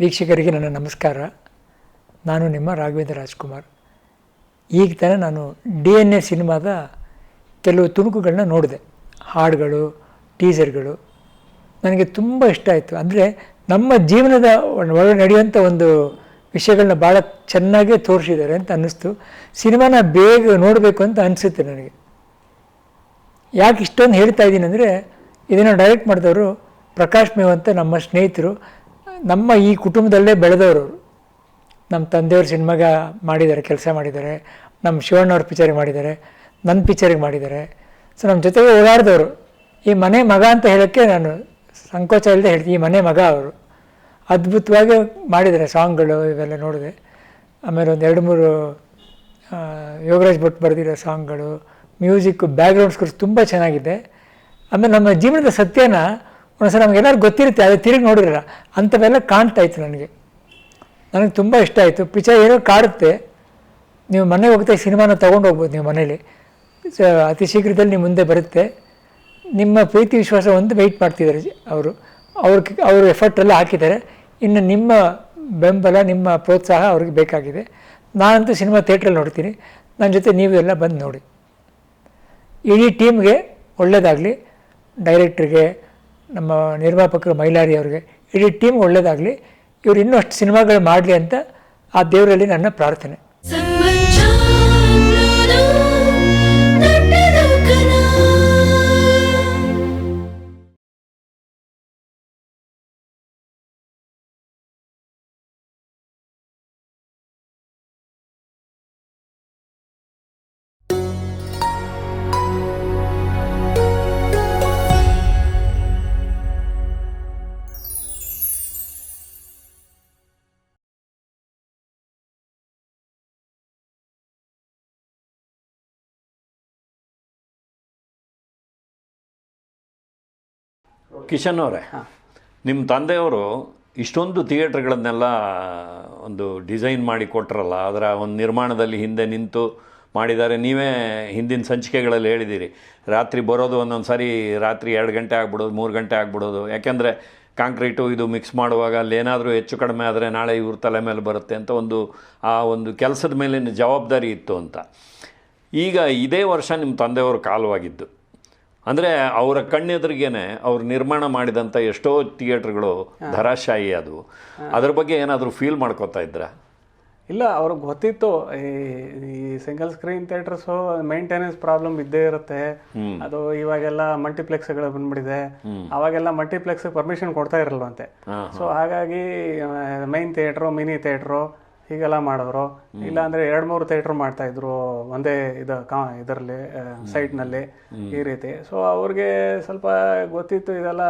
ವೀಕ್ಷಕರಿಗೆ ನನ್ನ ನಮಸ್ಕಾರ. ನಾನು ನಿಮ್ಮ ರಾಘವೇಂದ್ರ ರಾಜ್ಕುಮಾರ್. ಈಗ ತಾನೇ ನಾನು ಡಿ ಎನ್ ಎ ಸಿನಿಮಾದ ಕೆಲವು ತುಣುಕುಗಳನ್ನ ನೋಡಿದೆ. ಹಾಡುಗಳು, ಟೀಸರ್ಗಳು. ನನಗೆ ತುಂಬ ಇಷ್ಟ ಆಯಿತು. ಅಂದರೆ ನಮ್ಮ ಜೀವನದ ಒಳಗೆ ನಡೆಯುವಂಥ ಒಂದು ವಿಷಯಗಳನ್ನ ಭಾಳ ಚೆನ್ನಾಗೇ ತೋರಿಸಿದ್ದಾರೆ ಅಂತ ಅನ್ನಿಸ್ತು. ಸಿನಿಮಾನ ಬೇಗ ನೋಡಬೇಕು ಅಂತ ಅನಿಸುತ್ತೆ ನನಗೆ. ಯಾಕೆ ಇಷ್ಟೊಂದು ಹೇಳ್ತಾ ಇದ್ದೀನಿ ಅಂದರೆ ಇದನ್ನು ಡೈರೆಕ್ಟ್ ಮಾಡಿದವರು ಪ್ರಕಾಶ್ ಮೇವ್ ಅಂತ ನಮ್ಮ ಸ್ನೇಹಿತರು. ನಮ್ಮ ಈ ಕುಟುಂಬದಲ್ಲೇ ಬೆಳೆದವರು. ನಮ್ಮ ತಂದೆಯವ್ರ ಸಿನಿಮಾಗ ಮಾಡಿದ್ದಾರೆ, ಕೆಲಸ ಮಾಡಿದ್ದಾರೆ. ನಮ್ಮ ಶಿವಣ್ಣವ್ರ ಪಿಕ್ಚರಿಗೆ ಮಾಡಿದ್ದಾರೆ, ನನ್ನ ಪಿಕ್ಚರಿಗೆ ಮಾಡಿದ್ದಾರೆ. ಸೊ ನಮ್ಮ ಜೊತೆಗೆ ಓಡಾಡಿದವರು. ಈ ಮನೆ ಮಗ ಅಂತ ಹೇಳೋಕ್ಕೆ ನಾನು ಸಂಕೋಚ ಇಲ್ಲದೆ ಹೇಳ್ತೀನಿ, ಈ ಮನೆ ಮಗ ಅವರು. ಅದ್ಭುತವಾಗಿ ಮಾಡಿದ್ದಾರೆ ಸಾಂಗ್ಗಳು, ಇವೆಲ್ಲ ನೋಡಿದೆ. ಆಮೇಲೆ ಒಂದು ಎರಡು ಮೂರು ಯೋಗರಾಜ್ ಭಟ್ ಬರೆದಿರೋ ಸಾಂಗ್ಗಳು ಮ್ಯೂಸಿಕ್ಕು ಬ್ಯಾಕ್ಗ್ರೌಂಡ್ ಸ್ಕೋರ್ಸ್ ತುಂಬ ಚೆನ್ನಾಗಿದೆ. ಆಮೇಲೆ ನಮ್ಮ ಜೀವನದ ಸತ್ಯನ ಒಂದ್ಸಲ ನಮಗೆಲ್ಲರೂ ಗೊತ್ತಿರುತ್ತೆ, ಅದು ತಿರುಗಿ ನೋಡಿರಲ್ಲ, ಅಂಥವೆಲ್ಲ ಕಾಣ್ತಾ ಇತ್ತು ನನಗೆ. ನನಗೆ ತುಂಬ ಇಷ್ಟ ಆಯಿತು. ಪಿಚರ್ ಏನೋ ಕಾಡುತ್ತೆ, ನೀವು ಮನೆಗೆ ಹೋಗ್ತಾ ಸಿನಿಮಾನ ತೊಗೊಂಡು ಹೋಗ್ಬೋದು ನೀವು ಮನೇಲಿ. ಅತಿ ಶೀಘ್ರದಲ್ಲಿ ನಿಮ್ಮ ಮುಂದೆ ಬರುತ್ತೆ. ನಿಮ್ಮ ಪ್ರೀತಿ, ವಿಶ್ವಾಸ ಒಂದು ವೆಯ್ಟ್ ಮಾಡ್ತಿದ್ದಾರೆ ಅವರು. ಅವ್ರ ಅವರು ಎಫರ್ಟ್ ಎಲ್ಲ ಹಾಕಿದ್ದಾರೆ. ಇನ್ನು ನಿಮ್ಮ ಬೆಂಬಲ, ನಿಮ್ಮ ಪ್ರೋತ್ಸಾಹ ಅವ್ರಿಗೆ ಬೇಕಾಗಿದೆ. ನಾನಂತೂ ಸಿನಿಮಾ ಥಿಯೇಟ್ರಲ್ಲಿ ನೋಡ್ತೀನಿ. ನನ್ನ ಜೊತೆ ನೀವು ಎಲ್ಲ ಬಂದು ನೋಡಿ. ಇಡೀ ಟೀಮ್ಗೆ ಒಳ್ಳೆಯದಾಗಲಿ ಡೈರೆಕ್ಟ್ರಿಗೆ ನಮ್ಮ ನಿರ್ಮಾಪಕರು ಮೈಲಾರಿ ಅವರಿಗೆ, ಇಡೀ ಟೀಮ್ ಒಳ್ಳೆಯದಾಗಲಿ ಇವರು ಇನ್ನೂ ಅಷ್ಟು ಸಿನಿಮಾಗಳು ಮಾಡಲಿ ಅಂತ ಆ ದೇವರಲ್ಲಿ ನನ್ನ ಪ್ರಾರ್ಥನೆ. ಕಿಶನ್ ಅವರೇ ನಿಮ್ಮ ತಂದೆಯವರು ಇಷ್ಟೊಂದು ಥಿಯೇಟ್ರ್ಗಳನ್ನೆಲ್ಲ ಒಂದು ಡಿಸೈನ್ ಮಾಡಿ ಕೊಟ್ಟರಲ್ಲ ಅದರ ಒಂದು ನಿರ್ಮಾಣದಲ್ಲಿ ಹಿಂದೆ ನಿಂತು ಮಾಡಿದ್ದಾರೆ. ನೀವೇ ಹಿಂದಿನ ಸಂಚಿಕೆಗಳಲ್ಲಿ ಹೇಳಿದ್ದೀರಿ ರಾತ್ರಿ ಬರೋದು ಒಂದೊಂದು ಸಾರಿ ರಾತ್ರಿ ಎರಡು ಗಂಟೆ ಆಗ್ಬಿಡೋದು ಮೂರು ಗಂಟೆ ಆಗ್ಬಿಡೋದು. ಯಾಕೆಂದರೆ ಕಾಂಕ್ರೀಟು ಇದು ಮಿಕ್ಸ್ ಮಾಡುವಾಗ ಅಲ್ಲಿ ಏನಾದರೂ ಹೆಚ್ಚು ಕಡಿಮೆ ಆದರೆ ನಾಳೆ ಇವ್ರ ತಲೆ ಮೇಲೆ ಬರುತ್ತೆ ಅಂತ ಒಂದು ಆ ಒಂದು ಕೆಲಸದ ಮೇಲಿನ ಜವಾಬ್ದಾರಿ ಇತ್ತು ಅಂತ. ಈಗ ಇದೇ ವರ್ಷ ನಿಮ್ಮ ತಂದೆಯವರು ಕಾಲವಾಗಿದ್ದು. ಅಂದರೆ ಅವರ ಕಣ್ಣೆದುರಿಗೇನೆ ಅವ್ರು ನಿರ್ಮಾಣ ಮಾಡಿದಂಥ ಎಷ್ಟೋ ಥಿಯೇಟ್ರ್ಗಳು ಧರಾಶಾಹಿ ಅದು. ಅದ್ರ ಬಗ್ಗೆ ಏನಾದರೂ ಫೀಲ್ ಮಾಡ್ಕೋತಾ ಇದ್ರ? ಇಲ್ಲ ಅವ್ರಿಗೆ ಗೊತ್ತಿತ್ತು. ಈ single screen theatres maintenance problem ಇದ್ದೇ ಇರುತ್ತೆ. ಅದು ಇವಾಗೆಲ್ಲ ಮಲ್ಟಿಪ್ಲೆಕ್ಸ್ಗಳು ಬಂದ್ಬಿಟ್ಟಿದೆ. ಅವಾಗೆಲ್ಲ ಮಲ್ಟಿಪ್ಲೆಕ್ಸ್ ಪರ್ಮಿಷನ್ ಕೊಡ್ತಾ ಇರಲ್ವಂತೆ. ಸೊ ಹಾಗಾಗಿ ಮೈನ್ ಥಿಯೇಟ್ರು ಮಿನಿ ಥಿಯೇಟ್ರು ಹೀಗೆಲ್ಲ ಮಾಡೋರು. ಇಲ್ಲ ಅಂದ್ರೆ ಎರಡ್ ಮೂರು ಥಿಯೇಟರ್ ಮಾಡ್ತಾ ಇದ್ರು ಒಂದೇ ಇದು ಕಾ ಇದರಲ್ಲಿ ಸೈಟ್ನಲ್ಲಿ ಈ ರೀತಿ. ಸೊ ಅವ್ರಿಗೆ ಸ್ವಲ್ಪ ಗೊತ್ತಿತ್ತು ಇದೆಲ್ಲ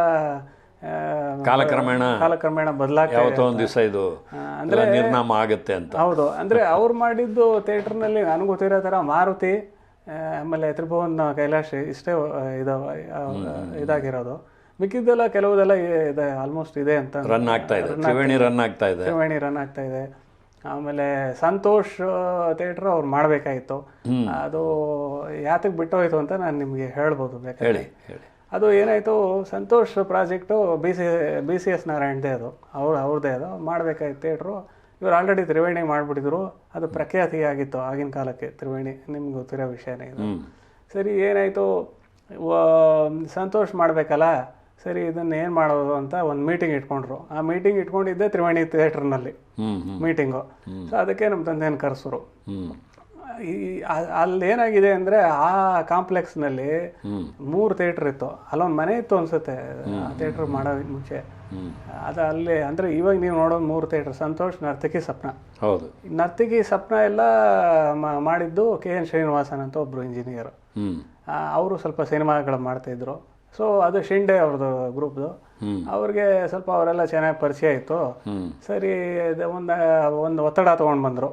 ಕಾಲಕ್ರಮೇಣ ಕಾಲಕ್ರಮೇಣ ಬದಲಾಗ್ತಾ ಒಂದು ದಿವಸ ಇದು ಅಂದ್ರೆ ನಿರ್ನಾಮ ಆಗುತ್ತೆ ಅಂತ. ಹೌದು. ಅಂದ್ರೆ ಅವ್ರು ಮಾಡಿದ್ದು ಥಿಯೇಟರ್ನಲ್ಲಿ ನನಗೆ ಗೊತ್ತಿರೋ ತರ ಮಾರುತಿ ಆಮೇಲೆ ತ್ರಿಭುವನ್ ಕೈಲಾಶ್ ಇಷ್ಟೇ ಇದಾವ ಇದಾಗಿರೋದು. ಮಿಕ್ಕಿದ್ದೆಲ್ಲ ಕೆಲವುದೆಲ್ಲ ಇದೆ ಆಲ್ಮೋಸ್ಟ್ ಇದೆ ಅಂತ. ರನ್ ಆಗ್ತಾ ಇದೆ. ತ್ರಿವೇಣಿ ರನ್ ಆಗ್ತಾ ಇದೆ. ತ್ರಿವೇಣಿ ರನ್ ಆಗ್ತಾ ಇದೆ. ಆಮೇಲೆ ಸಂತೋಷ್ ಥಿಯೇಟರ್ ಅವ್ರು ಮಾಡಬೇಕಾಗಿತ್ತು ಅದು ಯಾತಕ್ಕೆ ಬಿಟ್ಟೋಯ್ತು ಅಂತ ನಾನು ನಿಮಗೆ ಹೇಳ್ಬೋದು ಬೇಕಾದ್ರೆ. ಅದು ಏನಾಯಿತು Santosh project B C B C S ನಾರಾಯಣದೇ ಅದು. ಅವ್ರು ಅವ್ರದ್ದೇ ಅದು. ಮಾಡಬೇಕಾಗಿತ್ತು ಥಿಯೇಟ್ರು ಇವ್ರು ಆಲ್ರೆಡಿ ತ್ರಿವೇಣಿ ಮಾಡಿಬಿಟ್ಟಿದ್ರು. ಅದು ಪ್ರಖ್ಯಾತಿ ಆಗಿತ್ತು ಆಗಿನ ಕಾಲಕ್ಕೆ ತ್ರಿವೇಣಿ. ನಿಮ್ಗೆ ಗೊತ್ತಿರೋ ವಿಷಯನೇ ಇದು. ಸರಿ ಏನಾಯಿತು ಸಂತೋಷ್ ಮಾಡಬೇಕಲ್ಲ? ಸರಿ ಇದನ್ನ ಏನು ಮಾಡೋದು ಅಂತ ಒಂದು ಮೀಟಿಂಗ್ ಇಟ್ಕೊಂಡ್ರು. ಆ ಮೀಟಿಂಗ್ ಇಟ್ಕೊಂಡಿದ್ದೆ ತ್ರಿವೇಣಿ ಥಿಯೇಟ್ರ್ನಲ್ಲಿ ಮೀಟಿಂಗು ಸೊ ಅದಕ್ಕೆ ನಮ್ಮ ತಂದೆಯನ್ನು ಕರೆಸರು. ಈ ಅಲ್ಲಿ ಏನಾಗಿದೆ ಅಂದ್ರೆ ಆ ಕಾಂಪ್ಲೆಕ್ಸ್ನಲ್ಲಿ ಮೂರು ಥಿಯೇಟರ್ ಇತ್ತು. ಅಲ್ಲೊಂದು ಮನೆ ಇತ್ತು ಅನ್ಸುತ್ತೆ. ಆ ಥಿಯೇಟರ್ ಮಾಡೋ ಮುಂಚೆ. ಅದು ಅಲ್ಲಿ ಅಂದ್ರೆ ಇವಾಗ ನೀವು ನೋಡೋದು ಮೂರು ಥಿಯೇಟರ್ ಸಂತೋಷ್ ನರ್ತಕಿ ಸಪ್ನ. ಹೌದು. ನರ್ತಕಿ ಸಪ್ನ ಎಲ್ಲ ಮಾಡಿದ್ದು ಕೆ ಎನ್ ಶ್ರೀನಿವಾಸನ್ ಅಂತ ಒಬ್ರು ಇಂಜಿನಿಯರ್ ಅವರು ಸ್ವಲ್ಪ ಸಿನಿಮಾಗಳು ಮಾಡ್ತಾ ಇದ್ರು. ಸೊ ಅದು ಶಿಂಡೆ ಅವ್ರದ್ದು ಗ್ರೂಪ್ದು. ಅವ್ರಿಗೆ ಸ್ವಲ್ಪ ಅವರೆಲ್ಲ ಚೆನ್ನಾಗಿ ಪರಿಚಯ ಇತ್ತು. ಸರಿ ಒಂದು ಒಂದು ಒತ್ತಡ ತೊಗೊಂಡು ಬಂದರು.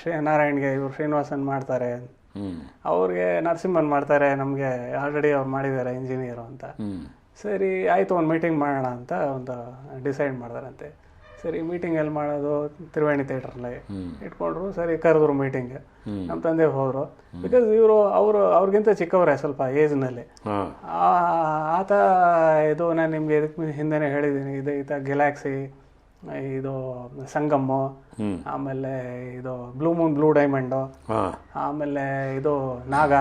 ಶ್ರೀ ನಾರಾಯಣ್ಗೆ ಇವರು ಶ್ರೀನಿವಾಸನ್ ಮಾಡ್ತಾರೆ. ಅವ್ರಿಗೆ ನರಸಿಂಹನ್ ಮಾಡ್ತಾರೆ ನಮಗೆ ಆಲ್ರೆಡಿ ಅವ್ರು ಮಾಡಿದ್ದಾರೆ ಇಂಜಿನಿಯರು ಅಂತ. ಸರಿ ಆಯಿತು ಒಂದು ಮೀಟಿಂಗ್ ಮಾಡೋಣ ಅಂತ ಒಂದು ಡಿಸೈಡ್ ಮಾಡ್ದಾರಂತೆ. ಸರಿ ಮೀಟಿಂಗ್ ಎಲ್ಲಿ ಮಾಡೋದು ತ್ರಿವೇಣಿ ಥಿಯೇಟ್ರಲ್ಲಿ ಇಟ್ಕೊಂಡ್ರು ಸರಿ ಕರೆದ್ರು ಮೀಟಿಂಗ್ ನಮ್ಮ ತಂದೆ ಹೋದರು. ಬಿಕಾಸ್ ಇವರು ಅವರು ಅವ್ರಿಗಿಂತ ಚಿಕ್ಕವರೇ ಸ್ವಲ್ಪ ಏಜ್ನಲ್ಲಿ ಆತ ಇದು ನಾನು ನಿಮ್ಗೆ ಇದಕ್ಕೆ ಹಿಂದೆನೇ ಹೇಳಿದ್ದೀನಿ ಇದು ಈತ ಗೆಲಾಕ್ಸಿ ಇದು ಸಂಗಮ್ಮು ಆಮೇಲೆ ಇದು ಬ್ಲೂ ಮೂನ್ ಬ್ಲೂ ಡೈಮಂಡು ಆಮೇಲೆ ಇದು ನಾಗ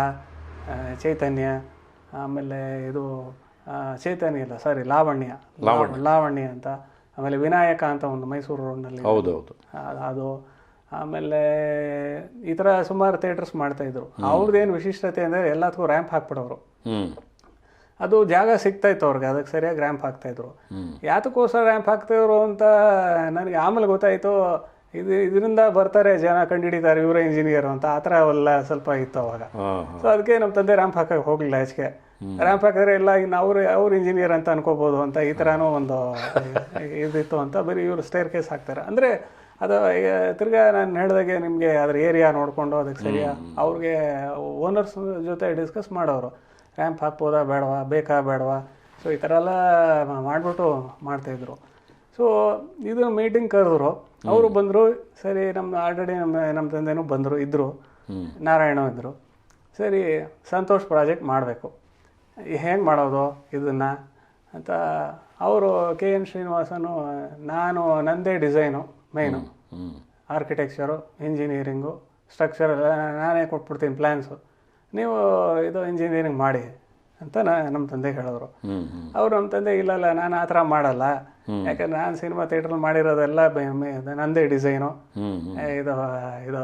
ಚೈತನ್ಯ ಆಮೇಲೆ ಇದು ಚೈತನ್ಯ ಇಲ್ಲ ಸಾರಿ ಲಾವಣ್ಯ. ಲಾವಣ್ಯ ಅಂತ. ಆಮೇಲೆ ವಿನಾಯಕ ಅಂತ ಒಂದು ಮೈಸೂರು ರೋಡ್ನಲ್ಲಿ ಹೌದೌದು. ಅದು ಆಮೇಲೆ ಈ ಥರ ಸುಮಾರು ಥಿಯೇಟರ್ಸ್ ಮಾಡ್ತಾ ಇದ್ರು. ಅವ್ರದ್ದೇನು ವಿಶಿಷ್ಟತೆ ಅಂದರೆ ಎಲ್ಲದಕ್ಕೂ ರ್ಯಾಂಪ್ ಹಾಕ್ಬಿಡೋರು. ಅದು ಜಾಗ ಸಿಗ್ತಾ ಇತ್ತು ಅವ್ರಿಗೆ ಅದಕ್ಕೆ ಸರಿಯಾಗಿ ರ್ಯಾಂಪ್ ಹಾಕ್ತಾ ಇದ್ರು. ಯಾತಕ್ಕೋಸ್ಕರ ರ್ಯಾಂಪ್ ಹಾಕ್ತಿದ್ರು ಅಂತ ನನಗೆ ಆಮೇಲೆ ಗೊತ್ತಾಯಿತು ಇದು ಇದರಿಂದ ಬರ್ತಾರೆ ಜನ ಕಂಡುಹಿಡಿತಾರೆ ಇವರ ಇಂಜಿನಿಯರ್ ಅಂತ. ಆ ಥರ ಎಲ್ಲ ಸ್ವಲ್ಪ ಇತ್ತು ಅವಾಗ. ಸೊ ಅದಕ್ಕೆ ನಮ್ಮ ತಂದೆ ರ್ಯಾಂಪ್ ಹಾಕಕ್ಕೆ ಹೋಗಲಿಲ್ಲ ಹೆಚ್ಚಿಗೆ. ರ್ಯಾಂಪ್ ಹಾಕಿದ್ರೆ ಎಲ್ಲ ಇನ್ನು ಅವ್ರು ಅವ್ರು ಇಂಜಿನಿಯರ್ ಅಂತ ಅನ್ಕೋಬೋದು ಅಂತ ಈ ಥರನೂ ಒಂದು ಇದಿತ್ತು ಅಂತ ಬರೀ ಇವರು ಸ್ಟೇರ್ ಕೇಸ್ ಹಾಕ್ತಾರೆ. ಅಂದರೆ ಅದು ಈಗ ತಿರ್ಗಾ ನಾನು ಹೇಳಿದಾಗೆ ನಿಮಗೆ ಅದ್ರ ಏರಿಯಾ ನೋಡಿಕೊಂಡು ಅದಕ್ಕೆ ಸರಿಯಾ? ಅವ್ರಿಗೆ ಓನರ್ಸ್ ಜೊತೆ ಡಿಸ್ಕಸ್ ಮಾಡೋರು. ರ್ಯಾಂಪ್ ಹಾಕ್ಬೋದಾ ಬೇಡವಾ? ಬೇಕಾ ಬೇಡವಾ? ಸೊ ಈ ಥರ ಎಲ್ಲ ಮಾಡಿಬಿಟ್ಟು ಮಾಡ್ತಾಯಿದ್ರು ಸೊ ಇದು ಮೀಟಿಂಗ್ ಕರೆದ್ರು. ಅವರು ಬಂದರು. ಸರಿ ನಮ್ಮ ಆಲ್ರೆಡಿ ನಮ್ಮ ನಮ್ಮ ತಂದೆನೂ ಬಂದರು ಇದ್ದರು ನಾರಾಯಣ ಇದ್ದರು ಸರಿ ಸಂತೋಷ್ ಪ್ರಾಜೆಕ್ಟ್ ಮಾಡಬೇಕು. ಹೇಗೆ ಮಾಡೋದು ಇದನ್ನು ಅಂತ ಅವರು ಕೆ ಎನ್ ಶ್ರೀನಿವಾಸನು ನಾನು ನಂದೇ design main architecture engineering structure ಎಲ್ಲ ನಾನೇ ಕೊಟ್ಬಿಡ್ತೀನಿ ಪ್ಲ್ಯಾನ್ಸು ನೀವು ಇದು ಇಂಜಿನಿಯರಿಂಗ್ ಮಾಡಿ ಅಂತ ನಾ ನಮ್ಮ ತಂದೆ ಹೇಳಿದ್ರು. ಅವರು ನಮ್ಮ ತಂದೆ ಇಲ್ಲ ಇಲ್ಲ ನಾನು ಆ ಥರ ಮಾಡಲ್ಲ. ಯಾಕಂದ್ರೆ ನಾನು ಸಿನಿಮಾ ಥಿಯೇಟರ್ ಮಾಡಿರೋದೆಲ್ಲ ನಂದೇ ಡಿಸೈನು. ಇದು ಇದು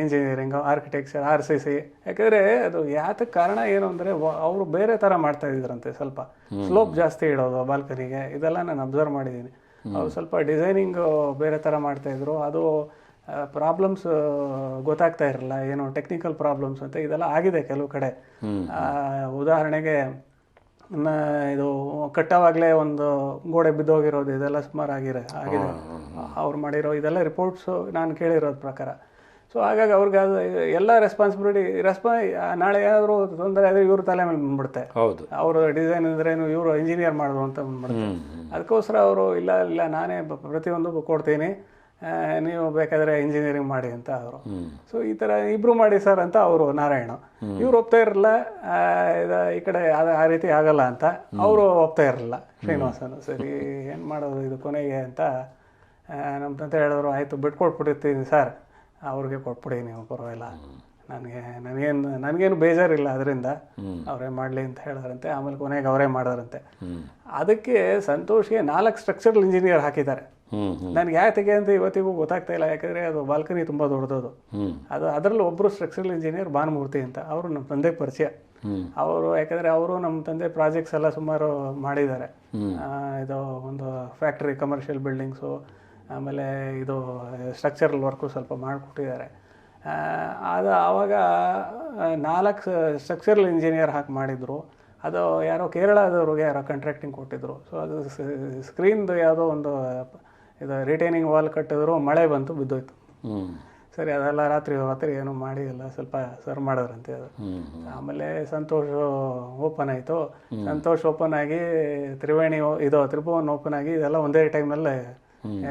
engineering architecture R C C ಯಾಕಂದರೆ ಅದು ಯಾತಕ್ಕೆ ಕಾರಣ ಏನು ಅಂದರೆ ಅವರು ಬೇರೆ ಥರ ಮಾಡ್ತಾ ಇದ್ರಂತೆ ಸ್ವಲ್ಪ. ಸ್ಲೋಪ್ ಜಾಸ್ತಿ ಇಡೋದು ಬಾಲ್ಕನಿಗೆ. ಇದೆಲ್ಲ ನಾನು ಅಬ್ಸರ್ವ್ ಮಾಡಿದ್ದೀನಿ ಅವ್ರು ಸ್ವಲ್ಪ ಡಿಸೈನಿಂಗ್ ಬೇರೆ ಥರ ಮಾಡ್ತಾಯಿದ್ರು ಅದು ಪ್ರಾಬ್ಲಮ್ಸ್ ಗೊತ್ತಾಗ್ತಾ ಇರಲ್ಲ. ಏನು ಟೆಕ್ನಿಕಲ್ ಪ್ರಾಬ್ಲಮ್ಸ್ ಅಂತ ಇದೆಲ್ಲ ಆಗಿದೆ ಕೆಲವು ಕಡೆ. ಆ, ಉದಾಹರಣೆಗೆ ನ- ಇದು ಕಟ್ಟವಾಗಲೇ ಒಂದು ಗೋಡೆ ಬಿದ್ದೋಗಿರೋದು ಇದೆಲ್ಲ ಸುಮಾರು ಆಗಿರೋ ಆಗಿದೆ. ಅವ್ರು ಮಾಡಿರೋ ಇದೆಲ್ಲ ರಿಪೋರ್ಟ್ಸು ನಾನು ಕೇಳಿರೋದ್ ಪ್ರಕಾರ. ಸೊ ಹಾಗಾಗಿ ಅವ್ರಿಗೆ ಅದು ಎಲ್ಲ ರೆಸ್ಪಾನ್ಸಿಬಿಲಿಟಿ ರೆಸ್ಪಾ ನಾಳೆ ಏನಾದರೂ ತೊಂದರೆ ಆದರೆ ಇವ್ರ ತಲೆ ಮೇಲೆ ಬಂದ್ಬಿಡುತ್ತೆ. ಹೌದು. ಅವರು ಡಿಸೈನ್ ಅಂದ್ರೇನು ಇವರು ಇಂಜಿನಿಯರ್ ಮಾಡೋದು ಅಂತ ಬಂದ್ಬಿಡುತ್ತೆ ಅದಕ್ಕೋಸ್ಕರ ಅವರು ಇಲ್ಲ ಇಲ್ಲ ನಾನೇ ಪ್ರತಿಯೊಂದು ಕೊಡ್ತೀನಿ. ನೀವು ಬೇಕಾದ್ರೆ ಇಂಜಿನಿಯರಿಂಗ್ ಮಾಡಿ ಅಂತ ಅವರು. ಸೊ ಈ ತರ ಇಬ್ರು ಮಾಡಿ ಸರ್ ಅಂತ ಅವರು ನಾರಾಯಣ. ಇವ್ರು ಒಪ್ತಾ ಇರಲಿಲ್ಲ ಈ ಕಡೆ ಆ ರೀತಿ ಆಗಲ್ಲ ಅಂತ ಅವರು ಒಪ್ತಾ ಇರಲಿಲ್ಲ. ಶ್ರೀನಿವಾಸನ್ ಸರಿ ಏನು ಮಾಡೋದು ಇದು ಕೊನೆಗೆ ಅಂತ ನಮ್ಮ ತಂದೆ ಹೇಳಿದ್ರು ಆಯಿತು ಬಿಟ್ಕೊಟ್ಬಿಟ್ಟಿರ್ತೀನಿ ಸರ್ ಅವ್ರಿಗೆ ಕೊಟ್ಬಿಡಿ ನೀವು ಪರವಾಗಿಲ್ಲ. ನನಗೆ ನನಗೇನು ನನಗೇನು ಬೇಜಾರಿಲ್ಲ ಅದರಿಂದ. ಅವರೇ ಮಾಡಲಿ ಅಂತ ಹೇಳಿದ್ರಂತೆ ಆಮೇಲೆ ಕೊನೆಗೆ ಅವರೇ ಮಾಡಿದ್ರಂತೆ ಅದಕ್ಕೆ ಸಂತೋಷ್ಗೆ ನಾಲ್ಕು ಸ್ಟ್ರಕ್ಚರಲ್ ಇಂಜಿನಿಯರ್ ಹಾಕಿದ್ದಾರೆ. ಯಾಕೆ ನನಗೆ ಯಾತಕ್ಕೆ ಅಂತ ಇವತ್ತಿಗೂ ಗೊತ್ತಾಗ್ತಾ ಇಲ್ಲ ಯಾಕಂದರೆ ಅದು ಬಾಲ್ಕನಿ ತುಂಬ ದೊಡ್ಡದು. ಅದು ಅದರಲ್ಲಿ ಒಬ್ಬರು ಸ್ಟ್ರಕ್ಚರಲ್ ಇಂಜಿನಿಯರ್ ಭಾನುಮೂರ್ತಿ ಅಂತ ಅವರು ನಮ್ಮ ತಂದೆ ಪರಿಚಯ. ಅವರು ಯಾಕಂದರೆ ಅವರು ನಮ್ಮ ತಂದೆ ಪ್ರಾಜೆಕ್ಟ್ಸ್ ಎಲ್ಲ ಸುಮಾರು ಮಾಡಿದ್ದಾರೆ. ಇದು ಒಂದು ಫ್ಯಾಕ್ಟ್ರಿ ಕಮರ್ಷಿಯಲ್ ಬಿಲ್ಡಿಂಗ್ಸು ಆಮೇಲೆ ಇದು ಸ್ಟ್ರಕ್ಚರಲ್ ವರ್ಕು ಸ್ವಲ್ಪ ಮಾಡಿಕೊಟ್ಟಿದ್ದಾರೆ. ಅದು ಆವಾಗ ನಾಲ್ಕು ಸ್ಟ್ರಕ್ಚರಲ್ ಇಂಜಿನಿಯರ್ ಹಾಕಿ ಮಾಡಿದರು. ಅದು ಯಾರೋ ಕೇರಳದವ್ರಿಗೆ ಯಾರೋ ಕಾಂಟ್ರಾಕ್ಟಿಂಗ್ ಕೊಟ್ಟಿದ್ರು. ಸೊ ಅದು ಸ್ಕ್ರೀನ್ದು ಯಾವುದೋ ಒಂದು ಇದು ರಿಟೈನಿಂಗ್ ವಾಲ್ ಕಟ್ಟಿದ್ರು ಮಳೆ ಬಂತು ಬಿದ್ದೋಯ್ತು. ಸರಿ ಅದೆಲ್ಲ ರಾತ್ರಿ ರಾತ್ರಿ ಏನೂ ಮಾಡಿ ಎಲ್ಲ ಸ್ವಲ್ಪ ಸರ್ವ್ ಮಾಡಿದ್ರಂತೆ ಅದು. ಆಮೇಲೆ ಸಂತೋಷ್ ಓಪನ್ ಆಯಿತು. ಸಂತೋಷ್ ಓಪನ್ ಆಗಿ ತ್ರಿವೇಣಿ ಇದು ತ್ರಿಭುವನ್ ಓಪನ್ ಆಗಿ ಇದೆಲ್ಲ ಒಂದೇ ಟೈಮಲ್ಲೇ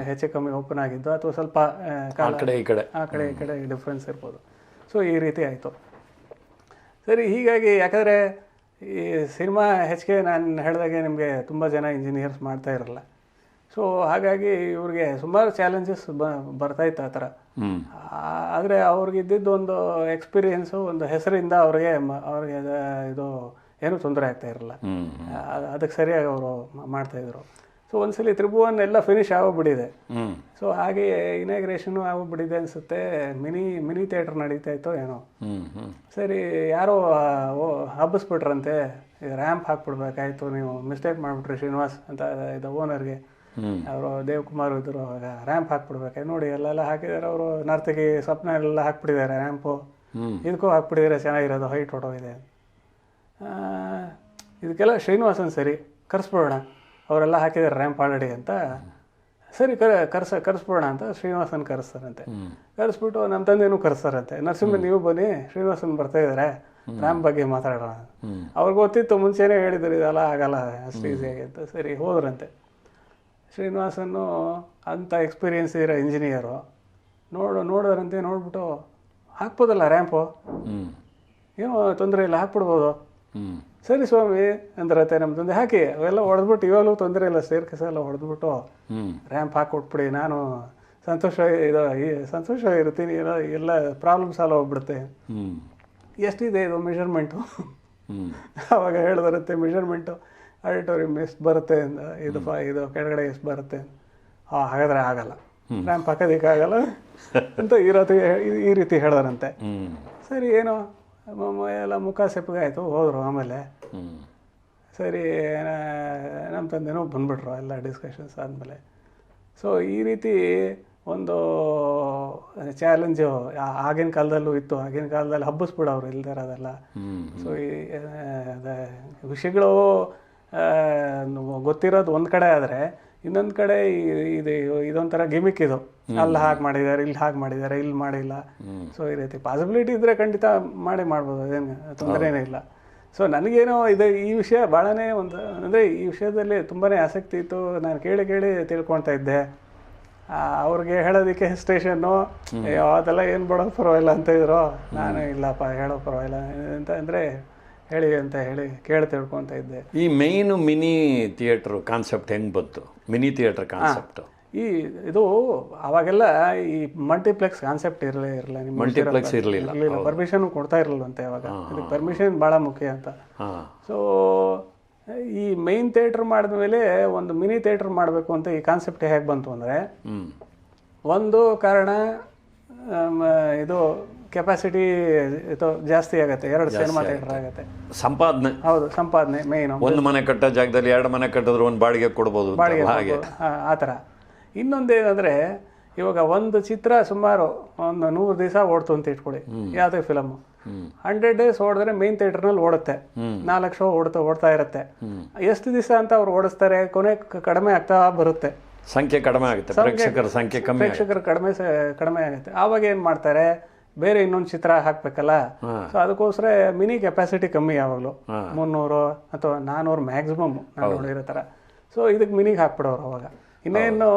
ಹೆಚ್ಚು ಕಮ್ಮಿ ಓಪನ್ ಆಗಿದ್ದು ಅಥವಾ ಸ್ವಲ್ಪ ಆ, ಆ ಕಡೆ ಈ ಕಡೆ. ಆ ಕಡೆ ಈ ಕಡೆ ಡಿಫ್ರೆನ್ಸ್ ಇರ್ಬೋದು. ಸೊ ಈ ರೀತಿ ಆಯಿತು. ಸರಿ ಹೀಗಾಗಿ ಯಾಕಂದರೆ ಈ ಸಿನಿಮಾ ಹೆಚ್ಚಿಗೆ ನಾನು ಹೇಳಿದಾಗೆ ನಿಮಗೆ ತುಂಬ ಜನ ಇಂಜಿನಿಯರ್ಸ್ ಮಾಡ್ತಾ ಇರಲ್ಲ. ಸೊ ಹಾಗಾಗಿ ಇವ್ರಿಗೆ ಸುಮಾರು ಚಾಲೆಂಜಸ್ ಬ ಬರ್ತಾಯಿತ್ತು ಆ ಥರ. ಆದರೆ ಅವ್ರಿಗೆ ಇದ್ದಿದ್ದು ಒಂದು ಎಕ್ಸ್ಪೀರಿಯೆನ್ಸು ಒಂದು ಹೆಸರಿಂದ ಅವ್ರಿಗೆ ಅವ್ರಿಗೆ ಇದು ಏನೂ ತೊಂದರೆ ಆಗ್ತಾ ಇರಲ್ಲ. ಹ್ಞೂ ಆ- ಅದಕ್ಕೆ ಸರಿಯಾಗಿ ಅವರು ಮಾಡ್ತಾಯಿದ್ರು ಸೊ ಒಂದ್ಸಲಿ ತ್ರಿಭುವನ್ ಎಲ್ಲ ಫಿನಿಶ್ ಆಗೋಗ್ಬಿಟ್ಟಿದೆ. ಸೊ ಹಾಗೆ ಇನಾಗ್ರೇಷನು ಆಗೋಗ್ಬಿಟ್ಟಿದೆ ಅನ್ಸುತ್ತೆ. ಮಿನಿ ಮಿನಿ ಥಿಯೇಟರ್ ನಡೀತಾ ಇತ್ತು ಏನೋ. ಸರಿ ಯಾರೋ ಓ ಹಬ್ಬಿಸ್ಬಿಟ್ರಂತೆ. ರ್ಯಾಂಪ್ ಹಾಕ್ಬಿಡ್ಬೇಕಾಯ್ತು ನೀವು ಮಿಸ್ಟೇಕ್ ಮಾಡಿಬಿಟ್ರಿ ಶ್ರೀನಿವಾಸ್ ಅಂತ ಇದು ಓನರ್ಗೆ ಅವರು ದೇವಕುಮಾರ್ ಇದ್ರು ಅವಾಗ ರ್ಯಾಂಪ್ ಹಾಕ್ಬಿಡ್ಬೇಕು ನೋಡಿ ಎಲ್ಲೆಲ್ಲ ಹಾಕಿದಾರೆ ಅವರು. ನರ್ತಕಿ ಸ್ವಪ್ನ ಎಲ್ಲ ಹಾಕ್ಬಿಟ್ಟಿದ್ದಾರೆ ರ್ಯಾಂಪು. ಇದಕ್ಕೂ ಹಾಕ್ಬಿಟ್ಟಿದ್ದಾರೆ ಚೆನ್ನಾಗಿರೋದು ಹೈಟ್ ಹೊಟ್ಟೋಗಿದೆ ಆ, ಇದಕ್ಕೆಲ್ಲ ಶ್ರೀನಿವಾಸನ್ ಸರಿ ಕರೆಸ್ಬಿಡೋಣ. ಅವರೆಲ್ಲ ಹಾಕಿದ್ದಾರೆ ರ್ಯಾಂಪ್ ಆಲ್ರೆಡಿ ಅಂತ. ಸರಿ ಕರ ಕರ್ಸ ಕರೆಸ್ಬಿಡೋಣ ಅಂತ ಶ್ರೀನಿವಾಸನ್ ಕರೆಸ್ತಾರಂತೆ. ಕರೆಸ್ಬಿಟ್ಟು ನಮ್ಮ ತಂದೆನೂ ಕರೆಸ್ತಾರಂತೆ ನರಸಿಂಹ ನೀವು ಬನ್ನಿ ಶ್ರೀನಿವಾಸನ್ ಬರ್ತಾ ಇದ್ದಾರೆ ರ್ಯಾಂಪ್ ಬಗ್ಗೆ ಮಾತಾಡೋಣ. ಅವ್ರಿಗೆ ಗೊತ್ತಿತ್ತು ಮುಂಚೆನೇ ಹೇಳಿದ್ರು ಇದೆಲ್ಲ ಆಗಲ್ಲ ಅಷ್ಟು ಈಸಿಯಾಗಿ ಅಂತ. ಸರಿ ಹೋದ್ರಂತೆ. ಶ್ರೀನಿವಾಸನ್ನು ಅಂಥ ಎಕ್ಸ್ಪೀರಿಯೆನ್ಸ್ ಇರೋ ಇಂಜಿನಿಯರು ನೋಡು ನೋಡಿದ್ರಂತೆ ನೋಡ್ಬಿಟ್ಟು ಹಾಕ್ಬೋದಲ್ಲ ರ್ಯಾಂಪು ಏನು ಏನೋ ತೊಂದರೆ ಇಲ್ಲ ಹಾಕ್ಬಿಡ್ಬೋದು. ಸರಿ ಸ್ವಾಮಿ ಅಂದ್ರತ್ತೆ ನಮ್ಮ ತಂದೆ ಹಾಕಿ. ಅವೆಲ್ಲ ಹೊಡೆದ್ಬಿಟ್ಟು ಇವಾಗಲೂ ತೊಂದರೆ ಇಲ್ಲ ಸೇರ್ಕಸ ಕೇಸ್ ಎಲ್ಲ ಹೊಡೆದ್ಬಿಟ್ಟು ರ್ಯಾಂಪ್ ಹಾಕ್ಬಿಟ್ಬಿಡಿ ನಾನು ಸಂತೋಷ ಇದು ಸಂತೋಷ ಸಂತೋಷವಾಗಿರ್ತೀನಿ ಎಲ್ಲ ಎಲ್ಲ ಪ್ರಾಬ್ಲಮ್ ಸಾಲ್ವ್ ಹೋಗ್ಬಿಡುತ್ತೆ ಹ್ಞೂ ಎಷ್ಟಿದೆ ಇದು ಮೆಷರ್ಮೆಂಟು ಅವಾಗ ಹೇಳಿದರಂತೆ ಮೆಷರ್ಮೆಂಟು ಆಡಿಟೋರಿಯಂ ಎಷ್ಟು ಬರುತ್ತೆ ಇದು ಫ ಇದು ಕೆಳಗಡೆ ಎಷ್ಟು ಬರುತ್ತೆ ಹಾಂ ಹಾಗಾದ್ರೆ ಆಗಲ್ಲ. ರ್ಯಾಂಪ್ ಆಗಲ್ಲ. ಅಂತ ಈ ರೀತಿ ಈ ರೀತಿ ಹೇಳಿದ್ರಂತೆ. ಸರಿ ಏನೋ? ಎಲ್ಲ ಮುಖ ಸೆಪ್ಪಗಾಯಿತು ಹೋದ್ರು ಆಮೇಲೆ. ಸರಿ ನಮ್ಮ ತಂದೆನೂ ಬಂದ್ಬಿಟ್ರು ಎಲ್ಲ ಡಿಸ್ಕಷನ್ಸ್ ಆದಮೇಲೆ. ಸೊ ಈ ರೀತಿ ಒಂದು ಚಾಲೆಂಜು ಆಗಿನ ಕಾಲದಲ್ಲೂ ಇತ್ತು. ಆಗಿನ ಕಾಲದಲ್ಲಿ ಹಬ್ಬಿಸ್ಬಿಡೋರು ಇಲ್ದಿರೋದೆಲ್ಲ. ಸೊ ಈ ವಿಷಯಗಳು ಗೊತ್ತಿರೋದು ಒಂದು ಕಡೆ ಆದರೆ ಇನ್ನೊಂದು ಕಡೆ ಈ- ಇದು ಇದೊಂಥರ ಗಿಮಿಕ್ ಇದು. ಅಲ್ಲಿ ಹಾಗೆ ಮಾಡಿದ್ದಾರೆ ಇಲ್ಲಿ ಹಾಗೆ ಮಾಡಿದ್ದಾರೆ ಇಲ್ಲಿ ಮಾಡಿಲ್ಲ. ಸೊ ಈ ರೀತಿ ಪಾಸಿಬಿಲಿಟಿ ಇದ್ದರೆ ಖಂಡಿತ ಮಾಡಿ ಮಾಡ್ಬೋದು ಅದೇನು ತೊಂದರೆನೇ ಇಲ್ಲ. ಸೊ ನನಗೇನೋ ಇದು ಈ ವಿಷಯ ಭಾಳನೇ ಒಂದು ಅಂದರೆ ಈ ವಿಷಯದಲ್ಲಿ ತುಂಬಾ ಆಸಕ್ತಿ ಇತ್ತು. ನಾನು ಕೇಳಿ ಕೇಳಿ ತಿಳ್ಕೊಳ್ತಾ ಇದ್ದೆ. ಅವ್ರಿಗೆ ಹೇಳೋದಕ್ಕೆ ಸ್ಟೇಷನ್ನು ಅದೆಲ್ಲ ಏನು ಬಿಡೋದು ಪರವಾಗಿಲ್ಲ ಅಂತ ಇದ್ರು. ನಾನು ಇಲ್ಲಪ್ಪ ಹೇಳೋ ಪರವಾಗಿಲ್ಲ. ಅಂತ ಅಂದರೆ ಹೇಳಿ ಅಂತ ಹೇಳಿ ಕೇಳಿ ತಿಳ್ಕೊತಾ ಇದ್ದೆ. ಈ ಮೇಯ್ನು ಮಿನಿ ಥಿಯೇಟರ್ ಕಾನ್ಸೆಪ್ಟ್ ಹೆಂಗ್ ಬಂತು? ಮಿನಿ ಥಿಯೇಟರ್ ಕಾನ್ಸೆಪ್ಟ್ ಈ ಇದು ಅವಾಗೆಲ್ಲ ಈ ಮಲ್ಟಿಪ್ಲೆಕ್ಸ್ ಕಾನ್ಸೆಪ್ಟ್ ಇರಲೇ ಇರಲಿಲ್ಲ ನಿಮ್ಮ ಮಲ್ಟಿಪ್ಲೆಕ್ಸ್ ಇರಲಿಲ್ಲ. ಇರಲಿಲ್ಲ. ಪರ್ಮಿಷನ್ ಕೊಡ್ತಾ ಇರಲಿಲ್ಲಂತೆ ಅವಾಗ. ಇದಕ್ಕೆ ಪರ್ಮಿಷನ್ ಭಾಳ ಮುಖ್ಯ ಅಂತ. ಸೊ ಈ ಮೈನ್ ಮಾಡಿದ ಮೇಲೆ ಒಂದು ಮಿನಿ ಥಿಯೇಟ್ರ್ ಮಾಡಬೇಕು ಅಂತ ಈ ಕಾನ್ಸೆಪ್ಟ್ ಹೇಗೆ ಬಂತು ಅಂದರೆ ಒಂದು ಕಾರಣ ಇದು ಕೆಪಾಸಿಟಿ ಇದು ಜಾಸ್ತಿ ಆಗುತ್ತೆ ಎರಡು ಸಿನಿಮಾ ಥಿಯೇಟರ್ ಆಗುತ್ತೆ. ಸಂಪಾದನೆ. ಹೌದು ಸಂಪಾದನೆ ಮೇನ್ ಒಂದು ಮನೆ ಕಟ್ಟೋ ಜಾಗದಲ್ಲಿ ಎರಡು ಮನೆ ಕಟ್ಟಿದ್ರೆ ಒಂದು ಬಾಡಿಗೆ ಕೊಡ್ಬೋದು ಬಾಡಿಗೆ ಹಾಗೆ. ಆ ಥರ. ಇನ್ನೊಂದೇನಂದರೆ ಇವಾಗ ಒಂದು ಚಿತ್ರ ಸುಮಾರು ಒಂದು ನೂರು ದಿವಸ ಓಡ್ತು ಅಂತ ಇಟ್ಕೊಳ್ಳಿ ಯಾವುದೇ ಫಿಲಮ್ ಹಂಡ್ರೆಡ್ ಡೇಸ್ ಓಡಿದ್ರೆ ಮೇನ್ ಥಿಯೇಟರ್ನಲ್ಲಿ ಓಡುತ್ತೆ. ನಾಲ್ಕು ಶೋ ಓಡ್ತಾ ಓಡ್ತಾ ಇರುತ್ತೆ. ಎಷ್ಟು ದಿವಸ ಅಂತ ಅವ್ರು ಓಡಿಸ್ತಾರೆ ಕೊನೆ ಕಡಿಮೆ ಆಗ್ತಾ ಬರುತ್ತೆ. ಸಂಖ್ಯೆ ಕಡಿಮೆ ಆಗುತ್ತೆ ಪ್ರೇಕ್ಷಕರ ಸಂಖ್ಯೆ ಕಮ್ಮಿ ಪ್ರೇಕ್ಷಕರು ಕಡಿಮೆ ಕಡಿಮೆ ಆಗುತ್ತೆ. ಆವಾಗ ಏನು ಮಾಡ್ತಾರೆ ಬೇರೆ ಇನ್ನೊಂದು ಚಿತ್ರ ಹಾಕ್ಬೇಕಲ್ಲ? ಸೊ ಅದಕ್ಕೋಸ್ಕರ ಮಿನಿ ಕೆಪಾಸಿಟಿ ಕಮ್ಮಿ ಯಾವಾಗಲೂ. ಮುನ್ನೂರು ಅಥವಾ ನಾನ್ನೂರು ಮ್ಯಾಕ್ಸಿಮಮ್ ನಾನು ನೋಡಿರೋ ಥರ ಸೊ ಇದಕ್ಕೆ ಮಿನಿಗೆ ಹಾಕ್ಬಿಡೋರು ಅವಾಗ. ಇನ್ನೇನು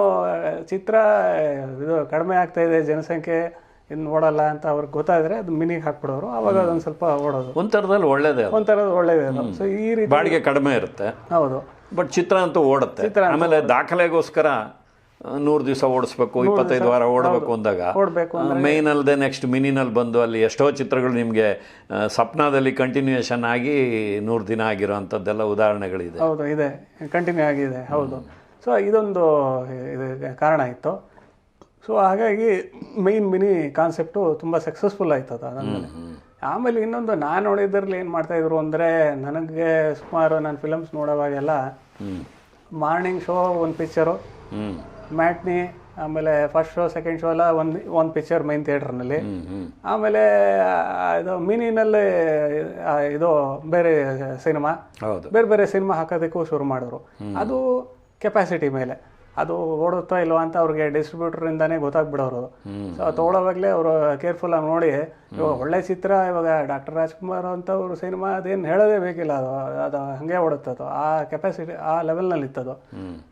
ಚಿತ್ರ ಇದು ಕಡಿಮೆ ಆಗ್ತಾ ಇದೆ ಜನಸಂಖ್ಯೆ ಇನ್ನು ಓಡಲ್ಲ ಅಂತ ಅವ್ರಿಗೆ ಗೊತ್ತಾದ್ರೆ ಅದು ಮಿನಿಗೆ ಹಾಕ್ಬಿಡೋರು. ಅವಾಗ ಅದೊಂದು ಸ್ವಲ್ಪ ಓಡೋದು. ಒಂಥರದಲ್ಲಿ ಥರದಲ್ಲಿ ಒಳ್ಳೇದೇ ಒಂಥರದ್ದು ಒಂಥರ ಒಳ್ಳೇದೇ ಸೊ ಈ ರೀತಿ ಬಾಡಿಗೆ ಕಡಿಮೆ ಇರುತ್ತೆ. ಹೌದು. ಬಟ್ ಚಿತ್ರ ಅಂತೂ ಓಡುತ್ತೆ. ಆಮೇಲೆ ದಾಖಲೆಗೋಸ್ಕರ ನೂರು ದಿವಸ ಓಡಿಸ್ಬೇಕು ಇಪ್ಪತ್ತೈದು ವಾರ ಓಡಬೇಕು ಅಂದಾಗ ಮೇಯ್ನ್ ಅಲ್ಲದೆ ನೆಕ್ಸ್ಟ್ ಮಿನಿನಲ್ಲಿ ಬಂದು ಅಲ್ಲಿ ಎಷ್ಟೋ ಚಿತ್ರಗಳು ನಿಮಗೆ ಸಪ್ನಾದಲ್ಲಿ ಕಂಟಿನ್ಯೂಯೇಷನ್ ಆಗಿ ನೂರು ದಿನ ಆಗಿರೋ ಅಂಥದ್ದೆಲ್ಲ ಉದಾಹರಣೆಗಳಿದೆ. ಹೌದು ಇದೆ. ಕಂಟಿನ್ಯೂ ಆಗಿದೆ. ಹೌದು. ಸೊ ಇದೊಂದು ಇದು ಕಾರಣ ಇತ್ತು. ಸೊ ಹಾಗಾಗಿ ಮೇಯ್ನ್ ಮಿನಿ ಕಾನ್ಸೆಪ್ಟು ತುಂಬ ಸಕ್ಸಸ್ಫುಲ್ ಆಯ್ತು ಅದು ಅದಾದಮೇಲೆ ಆಮೇಲೆ ಇನ್ನೊಂದು ನಾನು ನೋಡಿದ್ರಲ್ಲಿ ಏನು ಮಾಡ್ತಾಯಿದ್ರು ಅಂದರೆ ನನಗೆ ಸುಮಾರು ನಾನು ಫಿಲಮ್ಸ್ ನೋಡೋವಾಗೆಲ್ಲ ಮಾರ್ನಿಂಗ್ ಶೋ ಒಂದು ಪಿಕ್ಚರು ಮ್ಯಾಟ್ನಿ ಆಮೇಲೆ ಫಸ್ಟ್ ಶೋ ಸೆಕೆಂಡ್ ಶೋ ಎಲ್ಲ ಒಂದು ಒಂದು ಪಿಕ್ಚರ್ ಮೈನ್ ಥಿಯೇಟ್ರ್ನಲ್ಲಿ ಆಮೇಲೆ ಇದು ಮಿನಿನಲ್ಲಿ ಇದು ಬೇರೆ ಸಿನಿಮಾ. ಹೌದು. ಬೇರೆ ಬೇರೆ ಸಿನಿಮಾ ಹಾಕೋದಕ್ಕೂ ಶುರು ಮಾಡಿದ್ರು. ಅದು ಕೆಪಾಸಿಟಿ ಮೇಲೆ. ಅದು ಓಡುತ್ತಾ ಇಲ್ವಾ ಅಂತ ಅವ್ರಿಗೆ ಡಿಸ್ಟ್ರಿಬ್ಯೂಟರ್ನಿಂದಾನೇ ಗೊತ್ತಾಗ್ಬಿಡೋರು ಸೊ ತೊಗೊಳೋವಾಗಲೇ ಅವರು ಕೇರ್ಫುಲ್ ಆಗಿ ನೋಡಿ ಇವಾಗ ಒಳ್ಳೆ ಚಿತ್ರ ಇವಾಗ ಡಾಕ್ಟರ್ ರಾಜ್ಕುಮಾರ್ ಅಂತ ಅವ್ರ ಸಿನಿಮಾ ಅದೇನು ಹೇಳೋದೇ ಬೇಕಿಲ್ಲ ಅದು ಅದು ಹಾಗೆ ಓಡುತ್ತದು ಆ ಕೆಪಾಸಿಟಿ ಆ ಲೆವೆಲ್ನಲ್ಲಿ ಇತ್ತದು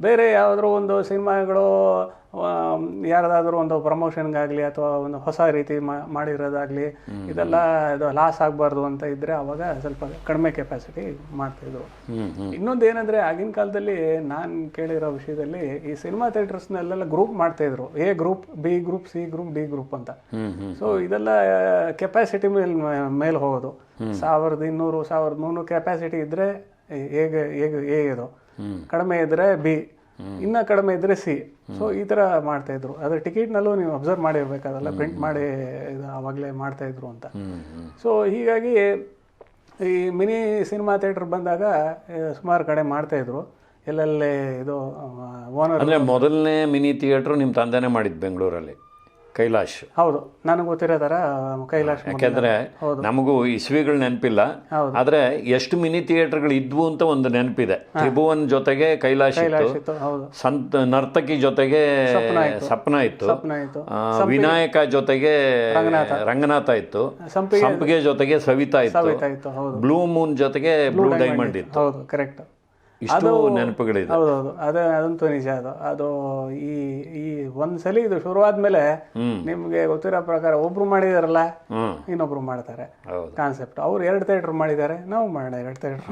ಬೇರೆ ಯಾವುದಾದ್ರು ಒಂದು ಸಿನಿಮಾಗಳು ಯಾರ್ದಾದ್ರೂ ಒಂದು ಪ್ರಮೋಷನ್ಗಾಗಲಿ ಅಥವಾ ಒಂದು ಹೊಸ ರೀತಿ ಮಾಡಿರೋದಾಗಲಿ ಇದೆಲ್ಲ ಇದು ಲಾಸ್ ಆಗಬಾರ್ದು ಅಂತ ಇದ್ರೆ ಅವಾಗ ಸ್ವಲ್ಪ ಕಡಿಮೆ ಕೆಪಾಸಿಟಿ ಮಾಡ್ತಿದ್ರು. ಇನ್ನೊಂದು ಏನಂದ್ರೆ ಆಗಿನ ಕಾಲದಲ್ಲಿ ನಾನು ಕೇಳಿರೋ ವಿಷಯದಲ್ಲಿ ಈ ಸಿನಿಮಾ ಥಿಯೇಟರ್ಸ್ನೆಲ್ಲ ಗ್ರೂಪ್ ಮಾಡ್ತಾ ಇದ್ರು A group B group C group D group ಅಂತ. ಸೊ ಇದೆಲ್ಲ ಕೆಪಾಸಿಟಿ ಮೇಲೆ ಮೇಲೆ ಹೋಗೋದು. ಸಾವಿರದ ಇನ್ನೂರು ಸಾವಿರದ ಮುನ್ನೂರು ಕೆಪಾಸಿಟಿ ಇದ್ರೆ ಹೇಗೆ ಹೇಗೆ ಎ ಇದು. ಕಡಿಮೆ ಇದ್ರೆ ಬಿ. ಇನ್ನ ಕಡಿಮೆ ಇದ್ರೆ ಸಿ. ಸೊ ಈ ತರ ಮಾಡ್ತಾ ಇದ್ರು. ಅದ್ರ ಟಿಕೆಟ್ನಲ್ಲೂ ನೀವು ಅಬ್ಸರ್ವ್ ಮಾಡಿರ್ಬೇಕಾದಲ್ಲ ಪ್ರಿಂಟ್ ಮಾಡಿ ಇದು ಆವಾಗಲೇ ಮಾಡ್ತಾ ಇದ್ರು ಅಂತ. ಸೊ ಹೀಗಾಗಿ ಈ ಮಿನಿ ಸಿನಿಮಾ ಥಿಯೇಟರ್ ಬಂದಾಗ ಸುಮಾರು ಕಡೆ ಮಾಡ್ತಾ ಇದ್ರು. ಎಲ್ಲೆಲ್ಲೇ ಇದು ಓನರ್ ಅಂದರೆ ಮೊದಲನೇ ಮಿನಿ ಥಿಯೇಟ್ರು ನಿಮ್ಮ ತಂದೆನೇ ಮಾಡಿದ್ದು ಬೆಂಗಳೂರಲ್ಲಿ. ಕೈಲಾಶ್. ಹೌದು ನನಗೆ ಗೊತ್ತಿರೋ ಥರ ಕೈಲಾಶ್. ಯಾಕೆಂದ್ರೆ ನಮಗೂ ಇಸ್ವಿಗಳು ನೆನಪಿಲ್ಲ ಆದ್ರೆ ಎಷ್ಟು ಮಿನಿ ಥಿಯೇಟರ್ಗಳು ಇದ್ವು ಅಂತ ಒಂದು ನೆನಪಿದೆ. ತ್ರಿಭುವನ್ ಜೊತೆಗೆ ಕೈಲಾಶ್ ಇತ್ತು. ಸಂತ ನರ್ತಕಿ ಜೊತೆಗೆ ಸಪ್ನ ಇತ್ತು. ವಿನಾಯಕ ಜೊತೆಗೆ ರಂಗನಾಥ. ಇತ್ತು. ಸಂಪಿಗೆ. ಜೊತೆಗೆ ಸವಿತಾ ಇತ್ತು. ಬ್ಲೂ ಮೂನ್ ಜೊತೆಗೆ ಬ್ಲೂ ಡೈಮಂಡ್ ಇತ್ತು. ಕರೆಕ್ಟ್ ಇಷ್ಟು ನೆನಪುಗಳಿದೆ. ಹೌದೌದು. ಅದೇ ಅದಂತೂ ನಿಜ ಅದು. ಅದು ಈ ಈ ಒಂದ್ಸಲಿ ಇದು ಶುರುವಾದ್ಮೇಲೆ ನಿಮ್ಗೆ ಗೊತ್ತಿರೋ ಪ್ರಕಾರ ಒಬ್ರು ಮಾಡಿದಾರಲ್ಲ ಇನ್ನೊಬ್ರು ಮಾಡ್ತಾರೆ. ಕಾನ್ಸೆಪ್ಟ್. ಅವ್ರು ಎರಡು ಥಿಯೇಟ್ರ್ ಮಾಡಿದ್ದಾರೆ ನಾವು ಮಾಡೋಣ ಎರಡು ಥಿಯೇಟ್ರ್.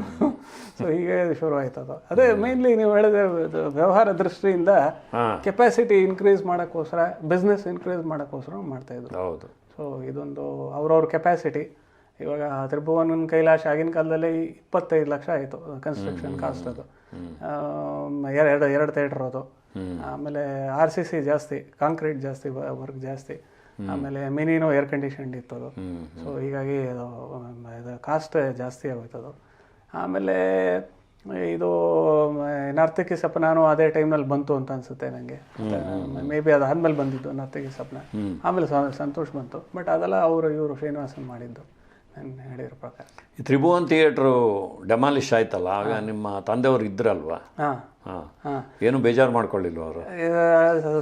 ಸೊ ಹೀಗೆ ಶುರು ಆಯ್ತು ಅದು. ಅದೇ ಮೇನ್ಲಿ ನೀವು ಹೇಳಿದ್ರೆ ವ್ಯವಹಾರ ದೃಷ್ಟಿಯಿಂದ ಕೆಪಾಸಿಟಿ ಇನ್ಕ್ರೀಸ್ ಮಾಡೋಕ್ಕೋಸ್ಕರ ಬಿಸ್ನೆಸ್ ಇನ್ಕ್ರೀಸ್ ಮಾಡೋಕ್ಕೋಸ್ಕರ ಮಾಡ್ತಾ ಇದ್ರು. ಹೌದು. ಸೊ ಇದೊಂದು ಅವ್ರವ್ರ ಕೆಪಾಸಿಟಿ ಇವಾಗ ತ್ರಿಭುವನ ಕೈಲಾಶ ಆಗಿನ ಕಾಲದಲ್ಲಿ ಇಪ್ಪತ್ತೈದು ಲಕ್ಷ ಆಯಿತು ಕನ್ಸ್ಟ್ರಕ್ಷನ್ ಕಾಸ್ಟ್ ಅದು. ಎರಡು ಎರಡು ಥಿಯೇಟ್ರ್ ಅದು. ಆಮೇಲೆ ಆರ್ ಸಿ ಸಿ ಜಾಸ್ತಿ ಕಾಂಕ್ರೀಟ್ ಜಾಸ್ತಿ ವರ್ಕ್ ಜಾಸ್ತಿ. ಆಮೇಲೆ ಮಿನಿನೋ ಏರ್ ಕಂಡೀಷನ್ ಇತ್ತು ಅದು. ಸೊ ಹೀಗಾಗಿ ಅದು ಇದು ಕಾಸ್ಟ್ ಜಾಸ್ತಿ ಆಗೋಯ್ತದು ಅದು. ಆಮೇಲೆ ಇದು ನರ್ತಕಿ ಸಪನಾನು ಅದೇ ಟೈಮ್ನಲ್ಲಿ ಬಂತು ಅಂತ ಅನ್ಸುತ್ತೆ ನನಗೆ ಮೇ ಬಿ ಅದಾದ್ಮೇಲೆ ಬಂದಿದ್ದು ನರ್ತಕಿ ಸಪನ. ಆಮೇಲೆ ಸಂತೋಷ್ ಬಂತು. ಬಟ್ ಅದೆಲ್ಲ ಅವರು ಇವರು ಶ್ರೀನಿವಾಸನ್ ಮಾಡಿದ್ದು. ಹೇಳಿರೋ ಪ್ರಕಾರ. ಈ ತ್ರಿಭುವನ್ ಥಿಯೇಟ್ರು ಡೆಮಾಲಿಷ್ ಆಯ್ತಲ್ಲ ಆಗ ನಿಮ್ಮ ತಂದೆಯವರು ಇದ್ರಲ್ವಾ? ಹಾಂ. ಹಾಂ. ಹಾಂ. ಏನು ಬೇಜಾರು ಮಾಡ್ಕೊಳ್ಳಿಲ್ವ ಅವರು?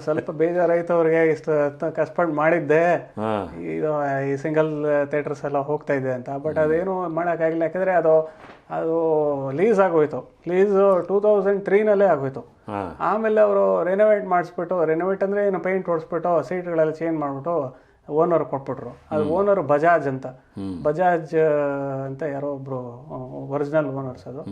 ಸ್ವಲ್ಪ ಬೇಜಾರಾಯ್ತು ಅವ್ರಿಗೆ ಇಷ್ಟು ಕಷ್ಟಪಟ್ಟು ಮಾಡಿದ್ದೆ. ಹಾಂ. ಇದು ಈ ಸಿಂಗಲ್ ಥಿಯೇಟರ್ಸ್ ಎಲ್ಲ ಹೋಗ್ತಾ ಇದೆ ಅಂತ. ಬಟ್ ಅದೇನು ಮಾಡೋಕ್ಕಾಗಿಲ್ಲ ಯಾಕಂದರೆ ಅದು ಅದು ಲೀಸ್ ಆಗೋಯ್ತು. ಲೀಸ್ ಟೂ ತೌಸಂಡ್ ತ್ರೀನಲ್ಲೇ ಆಗೋಯ್ತು. ಹಾಂ. ಆಮೇಲೆ ಅವರು ರೆನೋವೇಟ್ ಮಾಡಿಸ್ಬಿಟ್ಟು ರೆನೋವೇಟ್ ಅಂದರೆ ಏನು ಪೇಂಟ್ ಹೊಡಿಸ್ಬಿಟ್ಟು ಸೀಟ್ಗಳೆಲ್ಲ ಚೇಂಜ್ ಮಾಡಿಬಿಟ್ಟು ಓನರ್ ಕೊಟ್ಬಿಟ್ರು. ಅದು ಓನರ್ ಬಜಾಜ್ ಅಂತ. ಬಜಾಜ್ ಅಂತ ಯಾರೋ ಒಬ್ರು ಒರಿಜಿನಲ್ ಓನರ್ಸ್ ಅದು.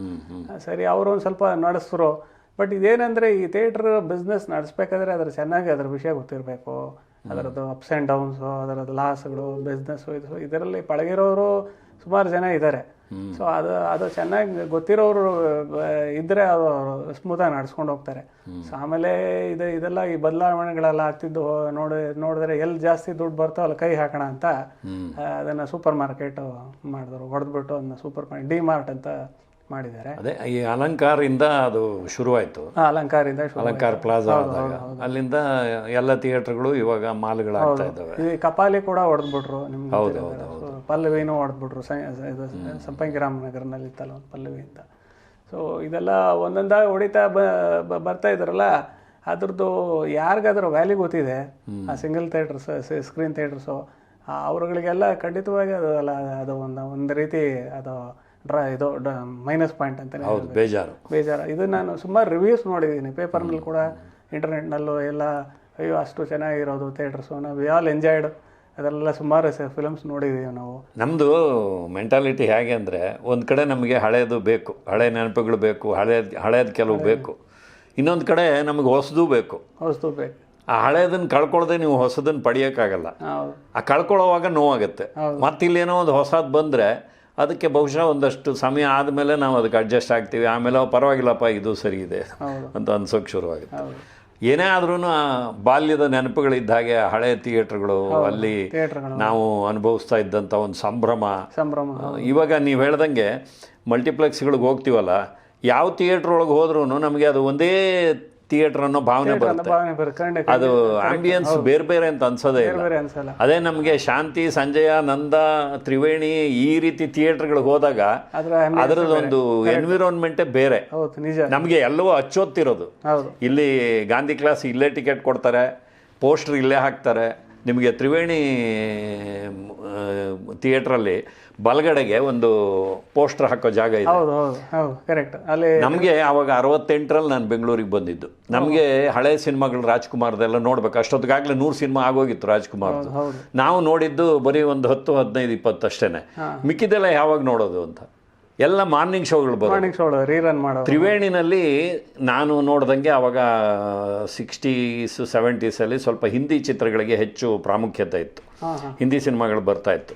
ಸರಿ ಅವರು ಒಂದು ಸ್ವಲ್ಪ ನಡೆಸಿದ್ರು ಬಟ್ ಇದೇನಂದ್ರೆ ಈ ಥಿಯೇಟ್ರ್ ಬಿಸ್ನೆಸ್ ನಡೆಸ್ಬೇಕಾದ್ರೆ ಅದ್ರ ಚೆನ್ನಾಗಿ ಅದ್ರ ವಿಷಯ ಗೊತ್ತಿರಬೇಕು. ಅದರದ್ದು ಅಪ್ಸ್ ಆ್ಯಂಡ್ ಡೌನ್ಸು ಅದರದ್ದು ಲಾಸ್ಗಳು ಬಿಸ್ನೆಸ್ಸು ಇದು ಇದರಲ್ಲಿ ಪಳಗಿರೋರು ಸುಮಾರು ಜನ ಇದ್ದಾರೆ ಸೊ ಅದು ಅದು ಚೆನ್ನಾಗಿ ಗೊತ್ತಿರೋರು ಇದ್ರೆ ಅದು ಸ್ಮೂತಾಗಿ ನಡ್ಸ್ಕೊಂಡು ಹೋಗ್ತಾರೆ. ಸೊ ಆಮೇಲೆ ಇದು ಇದೆಲ್ಲ ಈ ಬದಲಾವಣೆಗಳೆಲ್ಲ ಆಗ್ತಿದ್ದು ನೋಡಿ ನೋಡಿದ್ರೆ ಎಲ್ಲಿ ಜಾಸ್ತಿ ದುಡ್ಡು ಬರ್ತೋ ಅಲ್ಲಿ ಕೈ ಹಾಕೋಣ ಅಂತ ಅದನ್ನು ಸೂಪರ್ ಮಾರ್ಕೆಟ್ ಮಾಡಿದ್ರು ಹೊಡೆದ್ಬಿಟ್ಟು ಅದನ್ನ ಸೂಪರ್ ಡಿ ಮಾರ್ಟ್ ಅಂತ ಮಾಡಿದ್ದಾರೆ. ಅದೇ ಈ ಅಲಂಕಾರದಿಂದ ಅದು ಶುರುವಾಯಿತು. ಅಲಂಕಾರದಿಂದ ಅಲಂಕಾರಿಂದ ಅಲಂಕಾರ ಪ್ಲಾಜಾ ಅಲ್ಲಿಂದ ಎಲ್ಲ ಥಿಯೇಟರ್ಗಳು ಇವಾಗ ಮಾಲ್ಗಳಾಗ್ತಾ ಇದ್ದಾವೆ. ಈ ಕಪಾಲಿ ಕೂಡ ಹೊಡೆದ್ಬಿಟ್ರು ನಿಮ್ಗೆ ಹೌದು ಸೊ, ಪಲ್ಲವಿನೂ ಹೊಡೆದ್ಬಿಟ್ರು ಇದು ಸಂಪಂಗಿ ರಾಮನಗರ್ನಲ್ಲಿ ಇತ್ತಲ್ಲ ಒಂದು ಪಲ್ಲವಿ ಅಂತ. ಸೊ ಇದೆಲ್ಲ ಒಂದೊಂದಾಗಿ ಹೊಡಿತಾ ಬ ಬರ್ತಾ ಇದ್ರಲ್ಲ ಅದ್ರದ್ದು ಯಾರಿಗಾದ್ರೂ ವ್ಯಾಲ್ಯೂ ಗೊತ್ತಿದೆ? ಆ ಸಿಂಗಲ್ ಥಿಯೇಟರ್ಸ್ ಸ್ಕ್ರೀನ್ ಥಿಯೇಟರ್ಸು ಅವ್ರಗಳಿಗೆಲ್ಲ ಖಂಡಿತವಾಗಿ ಅದು ಅಲ್ಲ ಅದು ಒಂದು ಒಂದು ರೀತಿ ಅದು ಡ್ರಾ ಇದು ಮೈನಸ್ ಪಾಯಿಂಟ್ ಅಂತಲೇ ಬೇಜಾರು. ಬೇಜಾರು. ಇದು ನಾನು ಸುಮಾರು ರಿವ್ಯೂಸ್ ನೋಡಿದ್ದೀನಿ ಪೇಪರ್ನಲ್ಲಿ ಕೂಡ ಇಂಟರ್ನೆಟ್ನಲ್ಲೂ ಎಲ್ಲ ಅಯ್ಯೋ ಅಷ್ಟು ಚೆನ್ನಾಗಿರೋದು ಥಿಯೇಟರ್ಸು ನಾವು ವಿ ಆಲ್ ಎಂಜಾಯ್ಡ್ ಅದೆಲ್ಲ ಸುಮಾರು ಫಿಲಮ್ಸ್ ನೋಡಿದ್ದೀವಿ ನಾವು. ನಮ್ಮದು ಮೆಂಟಾಲಿಟಿ ಹೇಗೆ ಅಂದರೆ ಒಂದು ಕಡೆ ನಮಗೆ ಹಳೆಯದು ಬೇಕು ಹಳೆ ನೆನಪುಗಳು ಬೇಕು ಹಳೆಯದು ಹಳೆಯದು ಕೆಲವು ಬೇಕು. ಇನ್ನೊಂದು ಕಡೆ ನಮಗೆ ಹೊಸದು ಬೇಕು. ಹೊಸದು ಬೇಕು. ಆ ಹಳೆಯದನ್ನು ಕಳ್ಕೊಳ್ಳದೆ ನೀವು ಹೊಸದನ್ನು ಪಡೆಯೋಕ್ಕಾಗಲ್ಲ. ಆ ಕಳ್ಕೊಳ್ಳೋವಾಗ ನೋವಾಗುತ್ತೆ. ಮತ್ತೆ ಇಲ್ಲೇನೋ ಒಂದು ಹೊಸದು ಬಂದರೆ ಅದಕ್ಕೆ ಬಹುಶಃ ಒಂದಷ್ಟು ಸಮಯ ಆದಮೇಲೆ ನಾವು ಅದಕ್ಕೆ ಅಡ್ಜಸ್ಟ್ ಆಗ್ತೀವಿ. ಆಮೇಲೆ "ಓ, ಪರವಾಗಿಲ್ಲಪ್ಪ ಇದು ಸರಿ ಇದೆ ಅಂತ ಅನ್ಸೋಕೆ ಶುರುವಾಗುತ್ತೆ. ಏನೇ ಆದ್ರೂ ಬಾಲ್ಯದ ನೆನಪುಗಳಿದ್ದ ಹಾಗೆ ಹಳೆ ಥಿಯೇಟರ್ಗಳು ಅಲ್ಲಿ ನಾವು ಅನುಭವಿಸ್ತಾ ಇದ್ದಂತ ಒಂದು ಸಂಭ್ರಮ. ಸಂಭ್ರಮ ಇವಾಗ ನೀವು ಹೇಳ್ದಂಗೆ ಮಲ್ಟಿಪ್ಲೆಕ್ಸ್ಗಳಿಗೆ ಹೋಗ್ತೀವಲ್ಲ ಯಾವ ಥಿಯೇಟ್ರ್ ಒಳಗೆ ಹೋದ್ರೂ ನಮಗೆ ಅದು ಒಂದೇ ಥಿಯೇಟ್ರ್ ಅನ್ನೋ ಭಾವನೆ ಬರುತ್ತೆ. ಅದು ಆಂಬಿಯನ್ಸ್ ಬೇರೆ ಬೇರೆ ಅಂತ ಅನ್ಸೋದೇ ಇಲ್ಲ. ಅದೇ ನಮಗೆ ಶಾಂತಿ ಸಂಜಯ ನಂದ ತ್ರಿವೇಣಿ ಈ ರೀತಿ ಥಿಯೇಟರ್ಗಳಿಗೆ ಹೋದಾಗ ಅದ್ರ ಅದರದೊಂದು ಎನ್ವಿರಾನ್ಮೆಂಟೇ ಬೇರೆ. ನಮಗೆ ಎಲ್ಲವೂ ಅಚ್ಚೊತ್ತಿರೋದು. ಇಲ್ಲಿ ಗಾಂಧಿ ಕ್ಲಾಸ್ ಇಲ್ಲೇ ಟಿಕೆಟ್ ಕೊಡ್ತಾರೆ ಪೋಸ್ಟರ್ ಇಲ್ಲೇ ಹಾಕ್ತಾರೆ. ನಿಮಗೆ ತ್ರಿವೇಣಿ ಥಿಯೇಟ್ರಲ್ಲಿ ಬಲಗಡೆಗೆ ಒಂದು ಪೋಸ್ಟರ್ ಹಾಕೋ ಜಾಗ ಇದೆ. ಹೌದು ಹೌದು ಹೌದು ಕರೆಕ್ಟ್ ಅಲ್ಲಿ ನಮಗೆ ಅವಾಗ ಅರವತ್ತೆಂಟರಲ್ಲಿ ನಾನು ಬೆಂಗಳೂರಿಗೆ ಬಂದಿದ್ದು. ನಮಗೆ ಹಳೆ ಸಿನಿಮಾಗಳು ರಾಜ್ಕುಮಾರ್ದೆಲ್ಲ ನೋಡ್ಬೇಕು. ಅಷ್ಟೊತ್ತಿಗಾಗಲೇ ನೂರು ಸಿನಿಮಾ ಆಗೋಗಿತ್ತು ರಾಜ್ಕುಮಾರ್ದು. ನಾವು ನೋಡಿದ್ದು ಬರೀ ಒಂದು ಹತ್ತು ಹದಿನೈದು ಇಪ್ಪತ್ತು ಅಷ್ಟೇನೆ ಮಿಕ್ಕಿದೆಲ್ಲ ಯಾವಾಗ ನೋಡೋದು ಅಂತ? ಎಲ್ಲ ಮಾರ್ನಿಂಗ್ ಶೋಗಳು ಬರೋದು. ಮಾರ್ನಿಂಗ್ ಶೋ ರೀರನ್ ಮಾಡೋ ತ್ರಿವೇಣಿನಲ್ಲಿ ನಾನು ನೋಡ್ದಂಗೆ ಅವಾಗ ಸಿಕ್ಸ್ಟೀಸ್ ಸೆವೆಂಟೀಸಲ್ಲಿ ಸ್ವಲ್ಪ ಹಿಂದಿ ಚಿತ್ರಗಳಿಗೆ ಹೆಚ್ಚು ಪ್ರಾಮುಖ್ಯತೆ ಇತ್ತು. ಹಿಂದಿ ಸಿನಿಮಾಗಳು ಬರ್ತಾ ಇತ್ತು.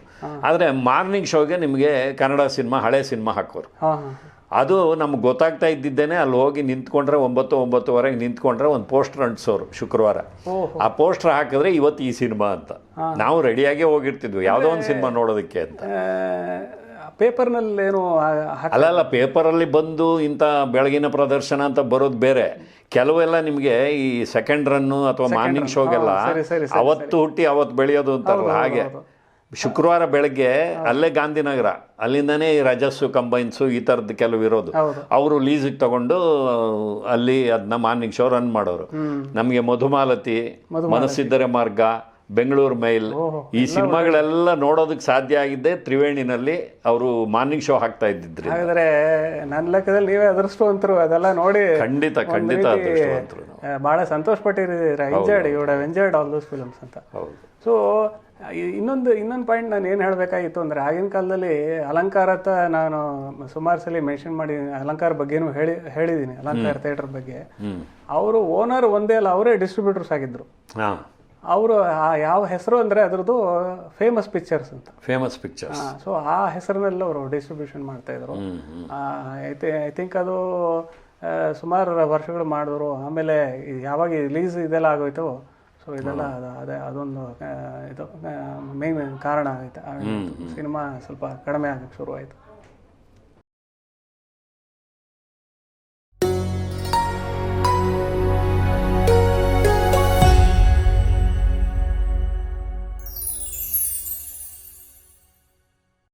ಆದರೆ ಮಾರ್ನಿಂಗ್ ಶೋಗೆ ನಿಮಗೆ ಕನ್ನಡ ಸಿನಿಮಾ ಹಳೆ ಸಿನಿಮಾ ಹಾಕೋರು. ಅದು ನಮ್ಗೆ ಗೊತ್ತಾಗ್ತಾ ಇದ್ದಿದ್ದೇನೆ ಅಲ್ಲಿ ಹೋಗಿ ನಿಂತ್ಕೊಂಡ್ರೆ ಒಂಬತ್ತು ಒಂಬತ್ತುವರೆಗೆ ನಿಂತ್ಕೊಂಡ್ರೆ ಒಂದು ಪೋಸ್ಟರ್ ಅಂಟಿಸೋರು ಶುಕ್ರವಾರ. ಆ ಪೋಸ್ಟರ್ ಹಾಕಿದ್ರೆ ಇವತ್ತು ಈ ಸಿನಿಮಾ ಅಂತ. ನಾವು ರೆಡಿಯಾಗೇ ಹೋಗಿರ್ತಿದ್ವಿ ಯಾವುದೋ ಒಂದು ಸಿನಿಮಾ ನೋಡೋದಕ್ಕೆ ಅಂತ. ಪೇಪರ್ನಲ್ಲಿ ಏನೋ ಅಲ್ಲಲ್ಲ ಅಲ್ಲ ಅಲ್ಲ ಪೇಪರಲ್ಲಿ ಬಂದು ಇಂಥ ಬೆಳಗಿನ ಪ್ರದರ್ಶನ ಅಂತ ಬರೋದು ಬೇರೆ. ಕೆಲವೆಲ್ಲ ನಿಮಗೆ ಈ ಸೆಕೆಂಡ್ ರನ್ನು ಅಥವಾ ಮಾರ್ನಿಂಗ್ ಶೋಗೆಲ್ಲ ಅವತ್ತು ಹುಟ್ಟಿ ಅವತ್ತು ಬೆಳೆಯೋದು ಅಂತಾರಲ್ಲ ಹಾಗೆ. ಶುಕ್ರವಾರ ಬೆಳಗ್ಗೆ ಅಲ್ಲೇ ಗಾಂಧಿನಗರ ಅಲ್ಲಿಂದನೇ ಈ ರಜಸ್ಸು ಕಂಬೈನ್ಸು ಈ ಥರದ್ದು ಕೆಲವು ಇರೋದು. ಅವರು ಲೀಸಿಗೆ ತಗೊಂಡು ಅಲ್ಲಿ ಅದನ್ನ ಮಾರ್ನಿಂಗ್ ಶೋ ರನ್ ಮಾಡೋರು. ನಮಗೆ ಮಧುಮಾಲತಿ. ಮನಸ್ಸಿದ್ದರೆ ಮಾರ್ಗ ಬೆಂಗಳೂರು ಮೈಲ್. ಈ ಸಿನಿಮಾಗಳೆಲ್ಲ ನೋಡೋದಕ್ಕೆ ಸಾಧ್ಯ ಆಗಿದ್ದೆ ತ್ರಿವೇಣಿನಲ್ಲಿ ಅವರು ಮಾರ್ನಿಂಗ್ ಶೋ ಹಾಕ್ತಾ ಇದ್ದಿದ್ರು ಹಾಗಾದ್ರೆ ನನ್ನ ಲೆಕ್ಕದಲ್ಲಿ ನೀವೇ ಅದೃಷ್ಟವಂತರು ಅದೆಲ್ಲ ನೋಡಿ ಖಂಡಿತ ಖಂಡಿತ ಅದೃಷ್ಟವಂತರು ಬಹಳ ಸಂತೋಷ enjoyed enjoyed all those films ಅಂತ. ಸೊ ಇನ್ನೊಂದು ಇನ್ನೊಂದು ಪಾಯಿಂಟ್ ನಾನು ಏನು ಹೇಳಬೇಕಾಗಿತ್ತು ಅಂದರೆ ಆಗಿನ ಕಾಲದಲ್ಲಿ ಅಲಂಕಾರತ ನಾನು ಸುಮಾರು ಸಲ ಮೆನ್ಷನ್ ಮಾಡಿ ಅಲಂಕಾರ ಬಗ್ಗೆನೂ ಹೇಳಿ ಹೇಳಿದ್ದೀನಿ ಅಲಂಕಾರ ಥಿಯೇಟರ್ ಬಗ್ಗೆ. ಅವರು ಓನರ್ ಒಂದೇ ಅಲ್ಲ ಅವರೇ ಡಿಸ್ಟ್ರಿಬ್ಯೂಟರ್ಸ್ ಆಗಿದ್ದರು ಅವರು ಯಾವ ಹೆಸರು ಅಂದರೆ ಅದರದ್ದು ಫೇಮಸ್ ಪಿಕ್ಚರ್ಸ್ ಅಂತ. ಫೇಮಸ್ ಪಿಕ್ಚರ್ಸ್ ಸೊ ಆ ಹೆಸರಿನಲ್ಲಿ ಅವರು ಡಿಸ್ಟ್ರಿಬ್ಯೂಷನ್ ಮಾಡ್ತಾ ಇದ್ರು. ಐ ಥಿಂಕ್ ಅದು ಆ, ಸುಮಾರು ವರ್ಷಗಳು ಮಾಡಿದ್ರು. ಆಮೇಲೆ ಯಾವಾಗ ರಿಲೀಸ್ ಇದೆಲ್ಲ ಆಗೋಯ್ತು ಸೊ ಇದೆಲ್ಲ ಅದು- ಅದೇ ಅದೊಂದು ಆ, ಇದು ಮೇನ್ ಕಾರಣ ಆಗೈತೆ ಸಿನಿಮಾ ಸ್ವಲ್ಪ ಕಡಿಮೆ ಆಗಕ್ಕೆ ಶುರು ಆಯಿತು